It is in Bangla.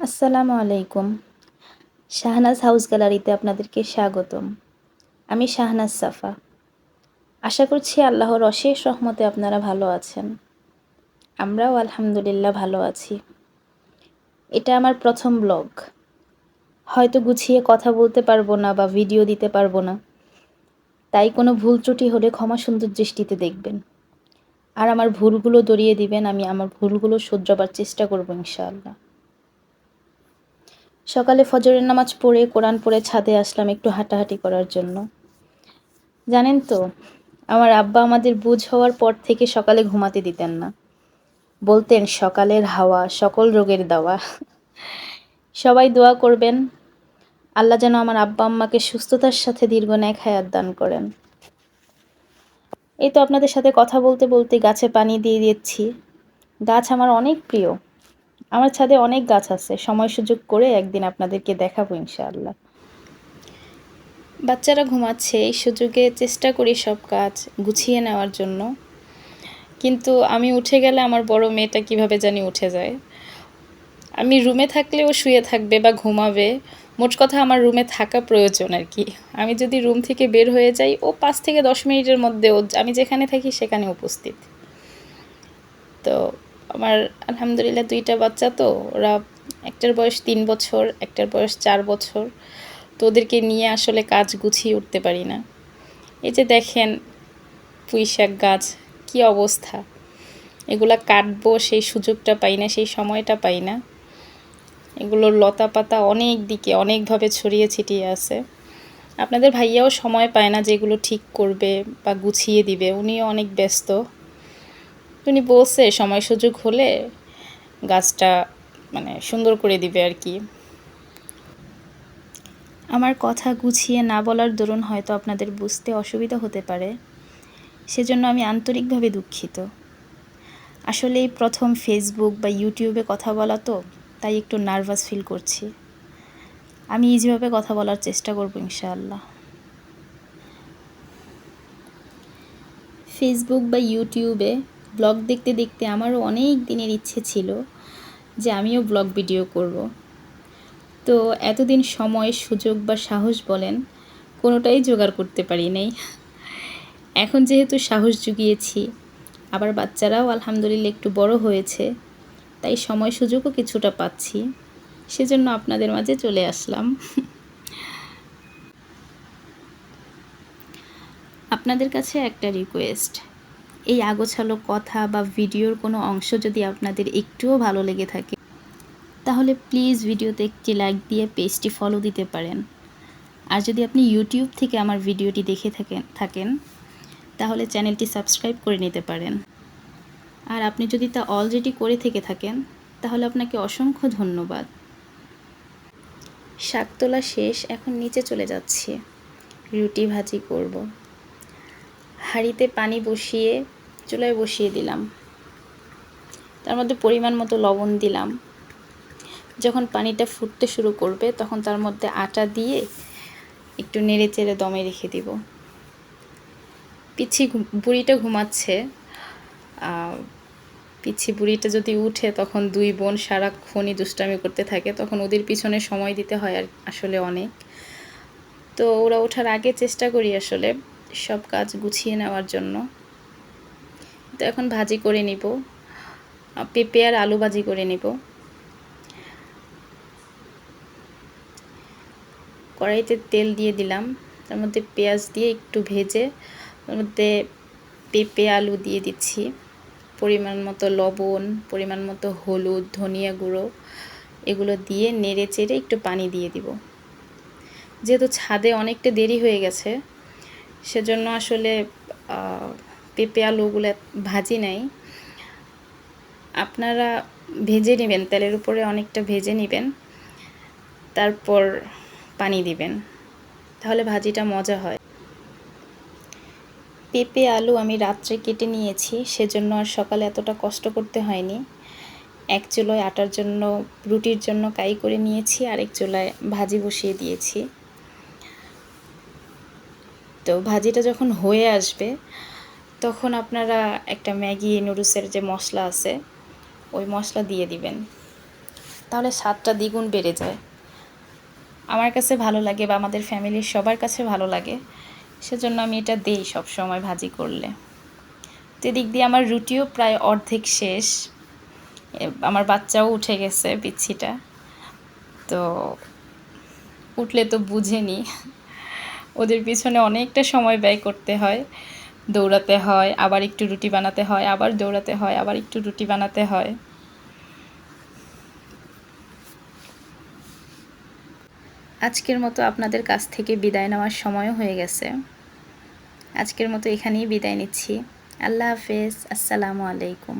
আসসালামু আলাইকুম। শাহনাজ হাউস গ্যালারিতে আপনাদেরকে স্বাগতম। আমি শাহনাজ সাফা। আশা করছি আল্লাহর অশেষ রহমতে আপনারা ভালো আছেন। আমরাও আলহামদুলিল্লাহ ভালো আছি। এটা আমার প্রথম ব্লগ। হয়তো গুছিয়ে কথা বলতে পারব না বা ভিডিও দিতে পারব না। তাই কোনো ভুল ত্রুটি হলে ক্ষমা সুন্দর দৃষ্টিতে দেখবেন। আর আমার ভুলগুলো দরিয়ে দিবেন, আমি আমার ভুলগুলো শুধরাবার চেষ্টা করব ইনশাআল্লাহ। সকালে ফজরের নামাজ পড়ে কোরআন পড়ে ছাদে আসলাম একটু হাঁটাহাঁটি করার জন্য। জানেন তো, আমার আব্বা আমাদের বুঝ হওয়ার পর থেকে সকালে ঘুমাতে দিতেন না। বলতেন, সকালের হাওয়া, সকল রোগের দাওয়া। সবাই দোয়া করবেন, আল্লাহ যেন আমার আব্বা আম্মাকে সুস্থতার সাথে দীর্ঘ ন্যাক হায়াত দান করেন। এই তো আপনাদের সাথে কথা বলতে বলতে গাছে পানি দিয়ে দিচ্ছি গাছ আমার অনেক প্রিয়। আমার ছাদে অনেক গাছ আছে। সময় সুযোগ করে একদিন আপনাদেরকে দেখাবো ইনশাআল্লাহ। বাচ্চারা ঘুমাচ্ছে, এই সুযোগে চেষ্টা করি সব কাজ গুছিয়ে নেওয়ার জন্য। কিন্তু আমি উঠে গেলে আমার বড় মেয়েটা কীভাবে জানি উঠে যায়। আমি রুমে থাকলেও শুয়ে থাকবে বা ঘুমাবে। মোট কথা আমার রুমে থাকা প্রয়োজন আর কি। আমি যদি রুম থেকে বের হয়ে যাই, ও পাঁচ থেকে দশ মিনিটের মধ্যে ও আমি যেখানে থাকি সেখানে উপস্থিত। তো আমার আলহামদুলিল্লাহ দুইটা বাচ্চা তো, ওরা একটার বয়স তিন বছর, একটার বয়স চার বছর। তো ওদেরকে নিয়ে আসলে কাজ গুছিয়ে উঠতে পারি না। এই যে দেখেন পুঁই শাক গাছ, কী অবস্থা। এগুলা কাটবো, সেই সুযোগটা পাই না, সেই সময়টা পাই না। এগুলোর লতা পাতা অনেক দিকে, অনেকভাবে ছড়িয়ে ছিটিয়ে আছে। আপনাদের ভাইয়াও সময় পায় না যে এগুলো ঠিক করবে বা গুছিয়ে দিবে, উনিও অনেক ব্যস্ত। উনি বলছে, সময় সুযোগ হলে গাছটা মানে সুন্দর করে দিবে আর কি। আমার কথা গুছিয়ে না বলার দরুন হয়তো আপনাদের বুঝতে অসুবিধা হতে পারে। সেজন্য আমি আন্তরিকভাবে দুঃখিত। আসলে এই প্রথম ফেসবুক বা ইউটিউবে কথা বলা তো, তাই একটু নার্ভাস ফিল করছি। আমি ইজিভাবে কথা বলার চেষ্টা করব ইনশাআল্লাহ। ফেসবুক বা ইউটিউবে ব্লগ দেখতে দেখতে আমারও অনেক দিনের ইচ্ছে ছিল যে আমিও ব্লগ ভিডিও করব। তো এতদিন সময়, সুযোগ বা সাহস বলেন, কোনোটাই জোগাড় করতে পারি নাই। এখন যেহেতু সাহস জুগিয়েছি, আবার বাচ্চারাও আলহামদুলিল্লাহ একটু বড় হয়েছে, তাই সময়, সুযোগও কিছুটা পাচ্ছি। সেজন্য আপনাদের মাঝে চলে আসলাম। আপনাদের কাছে একটা রিকোয়েস্ট এই আগোছালো কথা বা ভিডিওর কোনো অংশ যদি আপনাদের একটুও ভালো লেগে থাকে, তাহলে প্লিজ ভিডিওতে একটি লাইক দিয়ে পেজটি ফলো দিতে পারেন। আর যদি আপনি ইউটিউব থেকে আমার ভিডিওটি দেখে থাকেন থাকেন, তাহলে চ্যানেলটি সাবস্ক্রাইব করে নিতে পারেন। আর আপনি যদি তা অলরেডি করে থেকে থাকেন, তাহলে আপনাকে অসংখ্য ধন্যবাদ। শাক তোলা শেষ, এখন নিচে চলে যাচ্ছি। রুটি ভাজি করব। হাঁড়িতে পানি বসিয়ে চুলায় বসিয়ে দিলাম। তার মধ্যে পরিমাণ মতো লবণ দিলাম। যখন পানিটা ফুটতে শুরু করবে, তখন তার মধ্যে আটা দিয়ে একটু নেড়ে চেড়ে দমে রেখে দিব। পিছি বুড়িটা ঘুমাচ্ছে। পিছি বুড়িটা যদি উঠে, তখন দুই বোন সারাক্ষণই দুষ্টামি করতে থাকে। তখন ওদের পিছনে সময় দিতে হয় আর আসলে অনেক। তো ওরা ওঠার আগে চেষ্টা করি আসলে সব কাজ গুছিয়ে নেওয়ার জন্য। তো এখন ভাজি করে নিব। পেঁপে আর আলু ভাজি করে নিব। কড়াইতে তেল দিয়ে দিলাম। তার মধ্যে পেঁয়াজ দিয়ে একটু ভেজে, তার মধ্যে পেঁপে, আলু দিয়ে দিচ্ছি। পরিমাণ মতো লবণ, পরিমাণ মতো হলুদ, ধনিয়া গুঁড়ো, এগুলো দিয়ে নেড়ে চেড়ে একটু পানি দিয়ে দিব। যেহেতু ছাদে অনেকটা দেরি হয়ে গেছে, সেজন্য আসলে পেঁপে আলুগুলো ভাজি নাই। আপনারা ভেজে নেবেন, তেলের উপরে অনেকটা ভেজে নেবেন, তারপর পানি দিবেন, তাহলে ভাজিটা মজা হয়। পেঁপে আলু আমি রাত্রে কেটে নিয়েছি, সেজন্য আর সকালে এতটা কষ্ট করতে হয়নি। এক চুলোয় আটার জন্য, রুটির জন্য কাই করে নিয়েছি আরেক চুলায় ভাজি বসিয়ে দিয়েছি। তো ভাজিটা যখন হয়ে আসবে তখন আপনারা একটা ম্যাগি নুডলসের যে মশলা আছে, ওই মশলা দিয়ে দিবেন। তাহলে স্বাদটা দ্বিগুণ বেড়ে যায়। আমার কাছে ভালো লাগে বা আমাদের ফ্যামিলির সবার কাছে ভালো লাগে, সেজন্য আমি এটা দেই সব সময় ভাজি করলে। তো এদিক দিয়ে আমার রুটিও প্রায় অর্ধেক শেষ। আমার বাচ্চাও উঠে গেছে পিচ্ছিটা তো উঠলে তো বুঝেনি। ওদের পিছনে অনেকটা সময় ব্যয় করতে হয়। দৌড়াতে হয়, আবার একটু রুটি বানাতে হয়, আবার দৌড়াতে হয়, আবার একটু রুটি বানাতে হয়। আজকের মতো আপনাদের কাছ থেকে বিদায় নেওয়ার সময়ও হয়ে গেছে। আজকের মতো এখানেই বিদায় নিচ্ছি। আল্লাহ হাফেজ। আসসালামু আলাইকুম।